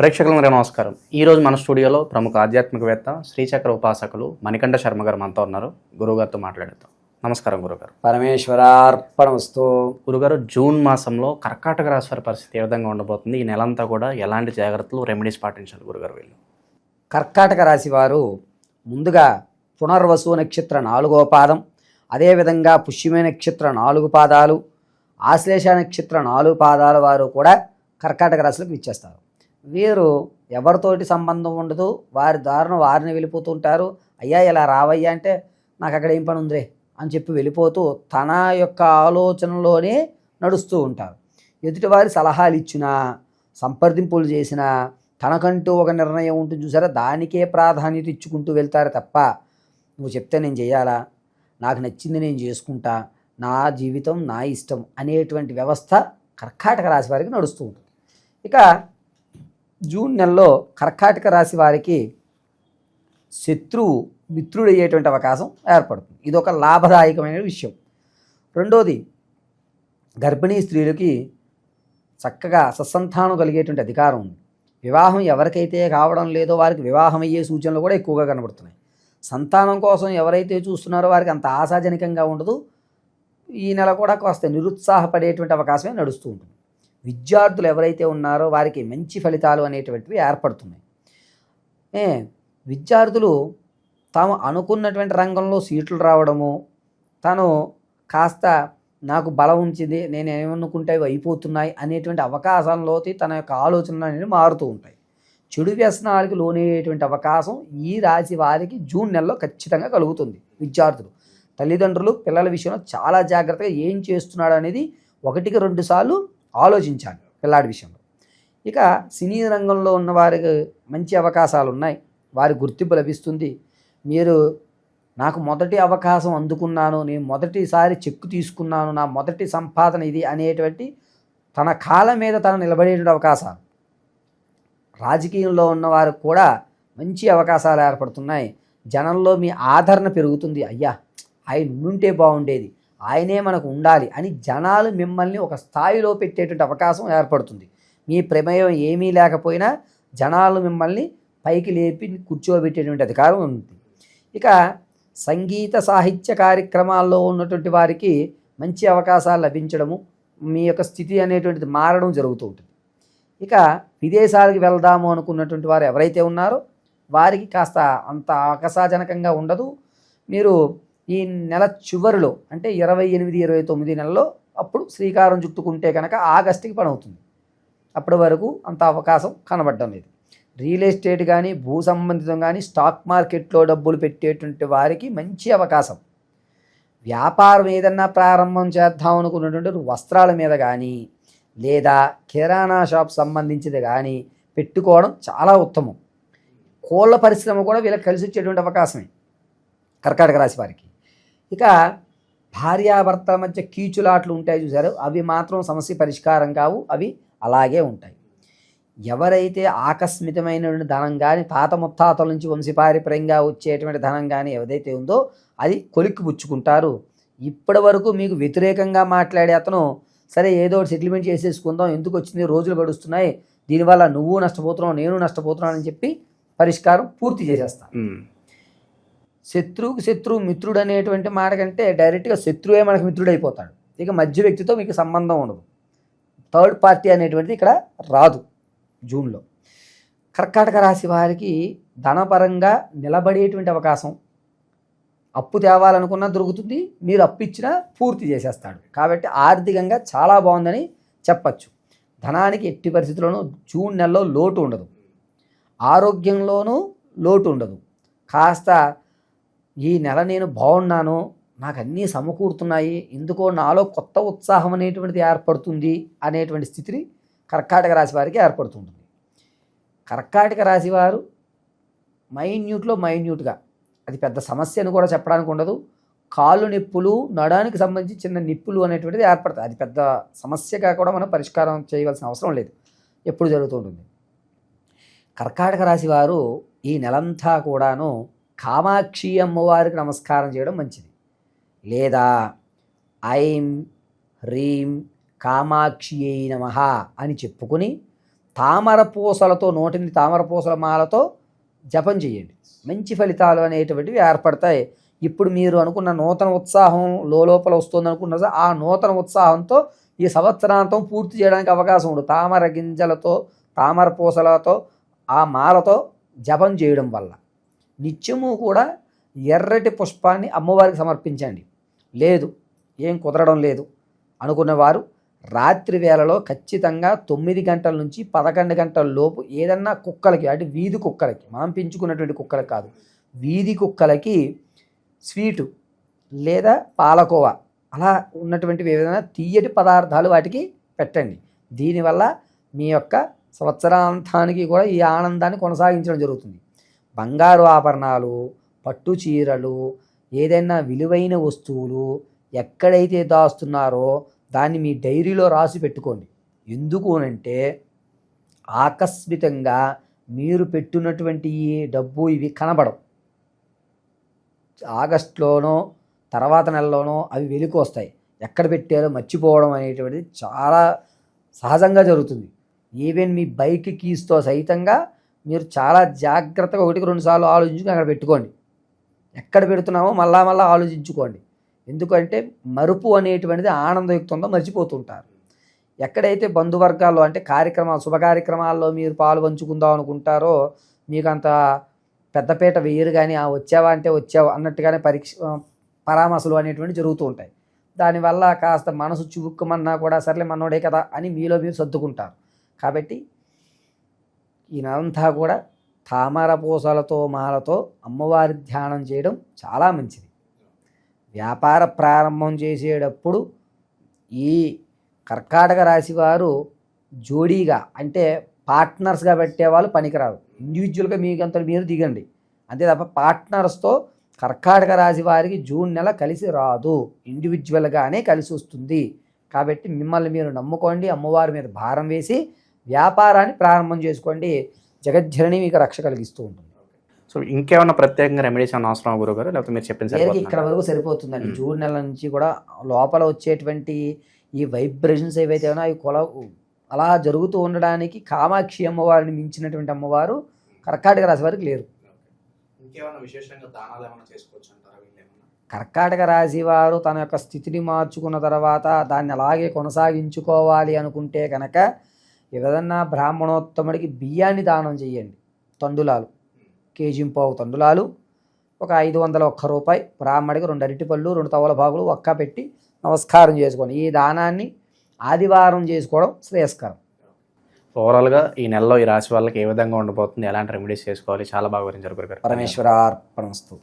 ప్రేక్షకులందరికీ నమస్కారం. ఈ రోజు మన స్టూడియోలో ప్రముఖ ఆధ్యాత్మికవేత్త శ్రీచక్ర ఉపాసకులు మణికంఠ శర్మ గారు మనతో ఉన్నారు. గురువుగారితో మాట్లాడేద్దాం. నమస్కారం గురుగారు పరమేశ్వరార్పణమస్తు. గురుగారు జూన్ మాసంలో కర్కాటక రాశి వారి పరిస్థితి ఏ విధంగా ఉండబోతుంది? ఈ నెలంతా కూడా ఎలాంటి జాగ్రత్తలు రెమెడీస్ పాటించాలి గురుగారు వీళ్ళు? కర్కాటక రాశి వారు ముందుగా పునర్వసు నక్షత్ర నాలుగో పాదం అదేవిధంగా పుష్యమే నక్షత్ర నాలుగు పాదాలు ఆశ్లేష నక్షత్ర నాలుగు పాదాల వారు కూడా కర్కాటక రాశిలోకి ఇచ్చేస్తారు వీరు ఎవరితోటి సంబంధం ఉండదు? వారి దారిన వారిని వెళ్ళిపోతూ ఉంటారు అయ్యా ఇలా రావయ్యా అంటే నాకు అక్కడ ఏం పని ఉందిరే అని చెప్పి వెళ్ళిపోతూ తన యొక్క ఆలోచనలోనే నడుస్తూ ఉంటారు. ఎదుటివారి సలహాలు ఇచ్చినా సంప్రదింపులు చేసినా తనకంటూ ఒక నిర్ణయం ఉంటుంది చూసారా? దానికే ప్రాధాన్యత ఇచ్చుకుంటూ వెళ్తారు తప్ప నువ్వు చెప్తే నేను చేయాలా? నాకు నచ్చింది నేను చేసుకుంటా. నా జీవితం నా ఇష్టం అనేటువంటి వ్యవస్థ కర్కాటక రాశి వారికి నడుస్తూ ఉంటుంది. ఇక జూన్ నెలలో కర్కాటక రాశి వారికి శత్రువు మిత్రుడయ్యేటువంటి అవకాశం ఏర్పడుతుంది. ఇది ఒక లాభదాయకమైన విషయం. రెండోది గర్భిణీ స్త్రీలకి చక్కగా సత్సంతానం కలిగేటువంటి అధికారం ఉంది. వివాహం ఎవరికైతే కావడం లేదో వారికి వివాహం అయ్యే సూచనలు కూడా ఎక్కువగా కనబడుతున్నాయి. సంతానం కోసం ఎవరైతే చూస్తున్నారో వారికి అంత ఆశాజనకంగా ఉండదు. ఈ నెల కూడా కాస్త నిరుత్సాహపడేటువంటి అవకాశమే నడుస్తూ ఉంటుంది. విద్యార్థులు ఎవరైతే ఉన్నారో వారికి మంచి ఫలితాలు అనేటువంటివి ఏర్పడుతున్నాయి. ఏ విద్యార్థులు తాము అనుకున్నటువంటి రంగంలో సీట్లు రావడము తను కాస్త నాకు బలం ఉంచింది నేను ఏమనుకుంటే అవి అయిపోతున్నాయి అనేటువంటి అవకాశంలోకి తన యొక్క ఆలోచనలు అనేవి మారుతూ ఉంటాయి. చెడు వ్యసనాలకి లోనయ్యేటువంటి అవకాశం ఈ రాశి వారికి జూన్ నెలలో ఖచ్చితంగా కలుగుతుంది. విద్యార్థులు తల్లిదండ్రులు పిల్లల విషయంలో చాలా జాగ్రత్తగా ఏం చేస్తున్నాడు అనేది ఒకటికి రెండు సార్లు ఆలోచించాలి పిల్లాడి విషయంలో. ఇక సినీ రంగంలో ఉన్న వారికి మంచి అవకాశాలు ఉన్నాయి వారి గుర్తింపు లభిస్తుంది. మీరు నాకు మొదటి అవకాశం అందుకున్నాను నేను మొదటిసారి చెక్కు తీసుకున్నాను నా మొదటి సంపాదన ఇది అనేటువంటి తన కాలం మీద తను నిలబడేటువంటి అవకాశాలు. రాజకీయంలో ఉన్నవారికి కూడా మంచి అవకాశాలు ఏర్పడుతున్నాయి. జనంలో మీ ఆదరణ పెరుగుతుంది. అయ్యా ఆయన ఉండుంటే బాగుండేది. ఆయనే మనకు ఉండాలి అని జనాలు మిమ్మల్ని ఒక స్థాయిలో పెట్టేటువంటి అవకాశం ఏర్పడుతుంది. మీ ప్రమేయం ఏమీ లేకపోయినా జనాలు మిమ్మల్ని పైకి లేపి కూర్చోబెట్టేటువంటి అధికారం ఉంది. ఇక సంగీత సాహిత్య కార్యక్రమాల్లో ఉన్నటువంటి వారికి మంచి అవకాశాలు లభించడము మీ యొక్క స్థితి అనేటువంటిది మారడం జరుగుతూ ఉంటుంది. ఇక విదేశాలకు వెళ్దాము అనుకున్నటువంటి వారు ఎవరైతే ఉన్నారో వారికి కాస్త అంత ఆకసాజనకంగా ఉండదు. మీరు ఈ నెల చివరిలో అంటే ఇరవై ఎనిమిది ఇరవై తొమ్మిది నెలలో అప్పుడు శ్రీకారం చుట్టుకుంటే కనుక ఆగస్టుకి పని అవుతుంది అప్పటి వరకు అంత అవకాశం కనబడడం లేదు. రియల్ ఎస్టేట్ కానీ భూ సంబంధితం కానీ స్టాక్ మార్కెట్లో డబ్బులు పెట్టేటువంటి వారికి మంచి అవకాశం. వ్యాపారం ఏదన్నా ప్రారంభం చేద్దాం అనుకున్నటువంటి వస్త్రాల మీద కానీ లేదా కిరాణా షాప్ సంబంధించింది కానీ పెట్టుకోవడం చాలా ఉత్తమం. కోళ్ళ పరిశ్రమ కూడా వీళ్ళకి కలిసి వచ్చేటువంటి అవకాశమే. కర్కాటక రాశి వారికి. ఇక భార్యాభర్తల మధ్య కీచులాట్లు ఉంటాయి చూసారు అవి మాత్రం సమస్య పరిష్కారం కావు. అవి అలాగే ఉంటాయి. ఎవరైతే ఆకస్మితమైనటువంటి ధనం కానీ తాత ముత్తాతల నుంచి వంశపారిపరంగా వచ్చేటువంటి ధనం కానీ ఏదైతే ఉందో అది కొలిక్కి పుచ్చుకుంటారు. ఇప్పటి వరకు మీకు వ్యతిరేకంగా మాట్లాడే అతను సరే ఏదో సెటిల్మెంట్ చేసేసుకుందాం ఎందుకు వచ్చింది రోజులు గడుస్తున్నాయి దీనివల్ల నువ్వు నష్టపోతున్నావు నేను నష్టపోతున్నాను అని చెప్పి పరిష్కారం పూర్తి చేసేస్తాను శత్రువుకి శత్రువు మిత్రుడు అనేటువంటి మాట కంటే డైరెక్ట్గా శత్రువే మనకు మిత్రుడు అయిపోతాడు ఇక మధ్య వ్యక్తితో మీకు సంబంధం ఉండదు. థర్డ్ పార్టీ అనేటువంటిది ఇక్కడ రాదు జూన్లో. కర్కాటక రాశి వారికి ధనపరంగా నిలబడేటువంటి అవకాశం అప్పు తేవాలనుకున్నా దొరుకుతుంది. మీరు అప్పు ఇచ్చినా పూర్తి చేసేస్తాడు. కాబట్టి ఆర్థికంగా చాలా బాగుందని చెప్పచ్చు. ధనానికి ఎట్టి పరిస్థితుల్లోనూ జూన్ నెలలో లోటు ఉండదు. ఆరోగ్యంలోనూ లోటు ఉండదు. కాస్త ఈ నెల నేను బాగున్నాను నాకు అన్నీ సమకూరుతున్నాయి ఎందుకో నాలో కొత్త ఉత్సాహం అనేటువంటిది ఏర్పడుతుంది అనేటువంటి స్థితిని కర్కాటక రాశి వారికి ఏర్పడుతుంటుంది. కర్కాటక రాశి వారు మైన్యూట్లో మైన్యూట్గా అది పెద్ద సమస్య అని కూడా చెప్పడానికి ఉండదు కాళ్ళు నిప్పులు నడానికి సంబంధించి చిన్న నిప్పులు అనేటువంటిది ఏర్పడతాయి. అది పెద్ద సమస్యగా కూడా మనం పరిష్కారం చేయవలసిన అవసరం లేదు ఎప్పుడు జరుగుతూ ఉంటుంది. కర్కాటక రాశి వారు ఈ నెలంతా కూడాను కామాక్షి అమ్మవారికి నమస్కారం చేయడం మంచిది. లేదా ఐం హ్రీం కామాక్షి నమ అని చెప్పుకుని తామర పూసలతో నోటిని తామర పూసల మాలతో జపం చేయండి. మంచి ఫలితాలు అనేటువంటివి ఏర్పడతాయి. ఇప్పుడు మీరు అనుకున్న నూతన ఉత్సాహం లోపల వస్తుంది అనుకున్న ఆ నూతన ఉత్సాహంతో ఈ సంవత్సరాంతం పూర్తి చేయడానికి అవకాశం ఉంది తామర గింజలతో తామర పూసలతో ఆ మాలతో జపం చేయడం వల్ల. నిత్యము కూడా ఎర్రటి పుష్పాన్ని అమ్మవారికి సమర్పించండి. లేదు ఏం కుదరడం లేదు అనుకున్నవారు రాత్రి వేళలో ఖచ్చితంగా తొమ్మిది గంటల నుంచి పదకొండు గంటల లోపు ఏదన్నా కుక్కలకి అంటే వీధి కుక్కలకి మనం పెంచుకున్నటువంటి కుక్కలకి కాదు వీధి కుక్కలకి స్వీటు లేదా పాలకోవ అలా ఉన్నటువంటివి ఏదైనా తీయటి పదార్థాలు వాటికి పెట్టండి. దీనివల్ల మీ యొక్క సంవత్సరాంతానికి కూడా ఈ ఆనందాన్ని కొనసాగించడం జరుగుతుంది. బంగారు ఆభరణాలు పట్టు చీరలు ఏదైనా విలువైన వస్తువులు ఎక్కడైతే దాస్తున్నారో దాన్ని మీ డైరీలో రాసి పెట్టుకోండి. ఎందుకు అంటే ఆకస్మితంగా మీరు పెట్టినటువంటి ఈ డబ్బు ఇవి కనబడవు. ఆగస్టులోనో తర్వాత నెలలోనో అవి వెలికి వస్తాయి. ఎక్కడ పెట్టారో మర్చిపోవడం అనేటువంటిది చాలా సహజంగా జరుగుతుంది. ఈవెన్ మీ బైక్ కీస్తో సైతంగా మీరు చాలా జాగ్రత్తగా ఒకటికి రెండు సార్లు ఆలోచించుకుని అక్కడ పెట్టుకోండి. ఎక్కడ పెడుతున్నామో మళ్ళా మళ్ళీ ఆలోచించుకోండి. ఎందుకంటే మరుపు అనేటువంటిది ఆనందయుక్తంగా మర్చిపోతుంటారు. ఎక్కడైతే బంధువర్గాల్లో అంటే కార్యక్రమాలు శుభ కార్యక్రమాల్లో మీరు పాలు పంచుకుందాం అనుకుంటారో మీకు అంత పెద్దపేట వేయరు కానీ ఆ వచ్చావా? అంటే వచ్చావు అన్నట్టుగానే పరీక్ష పరామర్శలు అనేటువంటి జరుగుతూ ఉంటాయి. దానివల్ల కాస్త మనసు చురుక్కుమన్నా కూడా సర్లే మనోడే కదా అని మీలో మీరు సర్దుకుంటారు. కాబట్టి ఈయనంతా కూడా తామర పూసలతో మాలతో అమ్మవారి ధ్యానం చేయడం చాలా మంచిది. వ్యాపార ప్రారంభం చేసేటప్పుడు ఈ కర్కాటక రాశి వారు జోడీగా అంటే పార్ట్నర్స్గా పెట్టేవాళ్ళు పనికిరారు ఇండివిజువల్గా మీకు అంత మీరు దిగండి. అంతే తప్ప పార్ట్నర్స్తో కర్కాటక రాశి వారికి జూన్ నెల కలిసి రాదు. ఇండివిజువల్గానే కలిసి వస్తుంది. కాబట్టి మిమ్మల్ని మీరు నమ్ముకోండి. అమ్మవారి మీద భారం వేసి వ్యాపారాన్ని ప్రారంభం చేసుకోండి జగజ్జనని మీకు రక్ష కలిగిస్తూ ఉంటుంది సో ఇంకేమైనా ప్రత్యేకంగా రెమెడీస్ ఏమైనా అవసరం గురుగారు లేకపోతే మీరు చెప్పిన ఇక్కడ? వరకు సరిపోతుందండి. జూన్ నెల నుంచి కూడా లోపల వచ్చేటువంటి ఈ వైబ్రేషన్స్ ఏవైతే ఉన్నాయో అవి కొల అలా జరుగుతూ ఉండడానికి కామాక్షి అమ్మవారిని మించినటువంటి అమ్మవారు కర్కాటక రాశి వారికి లేరు? కర్కాటక రాశి వారు తన యొక్క స్థితిని మార్చుకున్న తర్వాత దాన్ని అలాగే కొనసాగించుకోవాలి అనుకుంటే కనుక ఏదన్నా బ్రాహ్మణోత్తముడికి బియ్యాన్ని దానం చేయండి తండులాలు కేజీ పావు తండులాలు ఒక ఐదు వందల ఒక్క రూపాయి. బ్రాహ్మడికి రెండు అరటిపళ్ళు రెండు తవల బాగులు ఒక్క పెట్టి నమస్కారం చేసుకోండి. ఈ దానాన్ని ఆదివారం చేసుకోవడం శ్రేయస్కరం. ఓవరాల్గా ఈ నెలలో ఈ రాశి వాళ్ళకి ఏ విధంగా ఉండబోతుంది ఎలాంటి రెమెడీస్ చేసుకోవాలి? చాలా బాగా వివరించారు గురుగారు. పరమేశ్వరార్పణమస్తు.